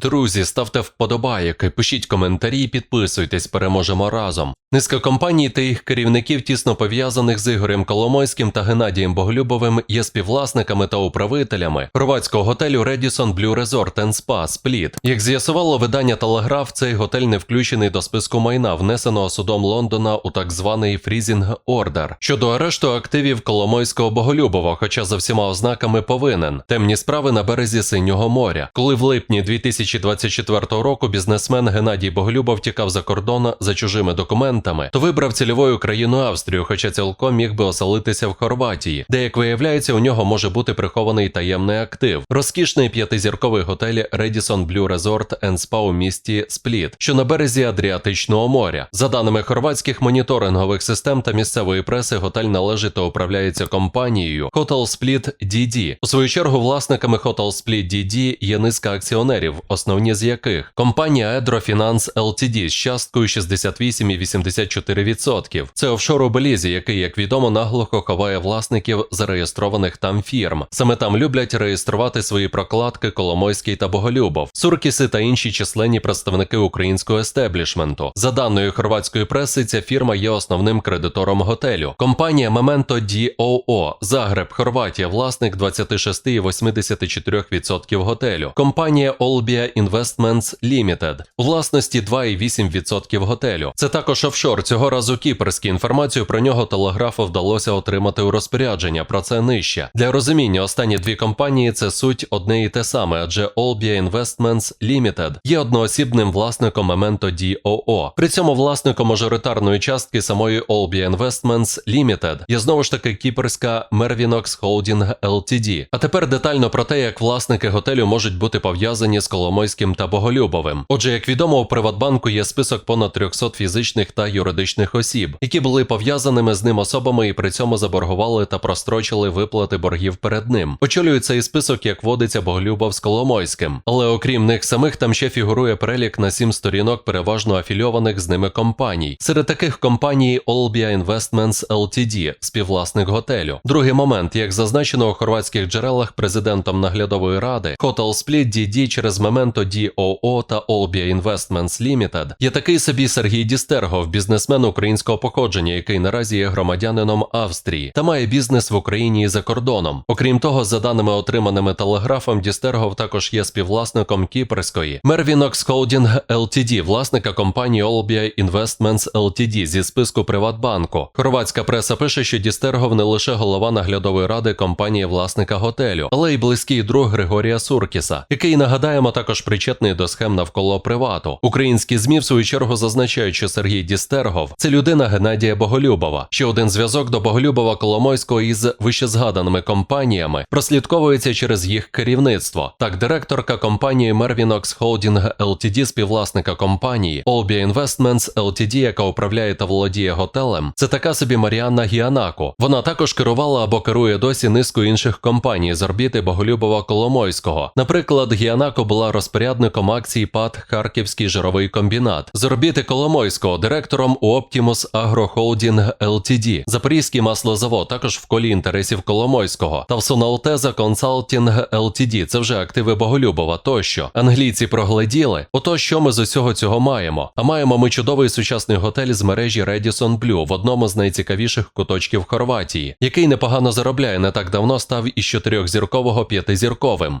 Друзі, ставте вподобайки, пишіть коментарі, і підписуйтесь, переможемо разом. Низка компаній та їх керівників, тісно пов'язаних з Ігорем Коломойським та Геннадієм Боголюбовим, є співвласниками та управителями хорватського готелю Redison Blue Resort and Spa Split. Як з'ясувало видання Телеграф, цей готель не включений до списку майна, внесеного судом Лондона у так званий Freezing Order щодо арешту активів Коломойського Боголюбова, хоча за всіма ознаками повинен. Темні справи на березі Синього моря. Коли в липні 2024 року бізнесмен Геннадій Боголюбов тікав за кордон за чужими документами, то вибрав цільовою країну Австрію, хоча цілком міг би оселитися в Хорватії, де, як виявляється, у нього може бути прихований таємний актив. Розкішний п'ятизірковий готель Redison Blue Resort and Spa у місті Спліт, що на березі Адріатичного моря. За даними хорватських моніторингових систем та місцевої преси, готель належить та управляється компанією Hotel Split DD. У свою чергу власниками Hotel Split DD є низка акціонерів, основні з яких компанія Finance LTD з часткою 68,84%. Це офшор у Белізі, який, як відомо, наглухо ховає власників зареєстрованих там фірм. Саме там люблять реєструвати свої прокладки Коломойський та Боголюбов, Суркіси та інші численні представники українського естеблішменту. За даною хорватської преси, ця фірма є основним кредитором готелю. Компанія Memento DOO, Загреб, Хорватія, власник 26,84% готелю. Компанія Olbia Investments Limited, власності 2,8% готелю. Це також офшор. Цього разу кіперський. Інформацію про нього телеграфу вдалося отримати у розпорядження. Про це нижче. Для розуміння останні дві компанії це суть одне і те саме, адже Olbia Investments Limited є одноосібним власником Memento DOO. При цьому власником мажоритарної частки самої Olbia Investments Limited є знову ж таки кіперська Mervinox Holding Ltd. А тепер детально про те, як власники готелю можуть бути пов'язані з Коломойським та Боголюбовим. Отже, як відомо, у Приватбанку є список понад 300 фізичних та юридичних осіб, які були пов'язаними з ним особами і при цьому заборгували та прострочили виплати боргів перед ним. Очолює цей список, як водиться Боголюбов з Коломойським. Але окрім них самих, там ще фігурує перелік на сім сторінок переважно афільованих з ними компаній. Серед таких компаній Olbia Investments Ltd, співвласник готелю. Другий момент, як зазначено у хорватських джерелах президентом наглядової ради, Hotel Split DD через Memento DOO та Olbia Investments Limited є такий собі Сергій Дістергов, бізнесмен українського походження, який наразі є громадянином Австрії та має бізнес в Україні і за кордоном. Окрім того, за даними отриманими телеграфом, Дістергов також є співвласником кіперської Mervinox Holding Ltd, власника компанії Olbia Investments Ltd зі списку Приватбанку. Хорватська преса пише, що Дістергов не лише голова наглядової ради компанії власника готелю, але й близький друг Григорія Суркіса, який нагадаємо також причетний до схем навколо привату. Українські змі в свою чергу зазначають, що Сергій Дістергов це людина Геннадія Боголюбова. Ще один зв'язок до Боголюбова Коломойського із вищезгаданими компаніями прослідковується через їх керівництво. Так, директорка компанії Mervinox Holding Ltd, співвласника компанії Olbia Investments Ltd, яка управляє та володіє готелем, це така собі Маріанна Гіанако. Вона також керувала або керує досі низкою інших компаній з орбіти Боголюбова Коломойського. Наприклад, Гіанако була розпорядником акцій ПАД Харківський жировий комбінат, з орбіти Коломойського директором у Agro Holding Ltd, Запорізький маслозавод, також в колі інтересів Коломойського, та в Соналтеза Consulting Ltd, це вже активи Боголюбова тощо. Англійці прогледіли. Ото що ми з усього цього маємо? А маємо ми чудовий сучасний готель з мережі Redison Blue в одному з найцікавіших куточків Хорватії, який непогано заробляє не так давно став із чотирьохзіркового п'ятизірковим.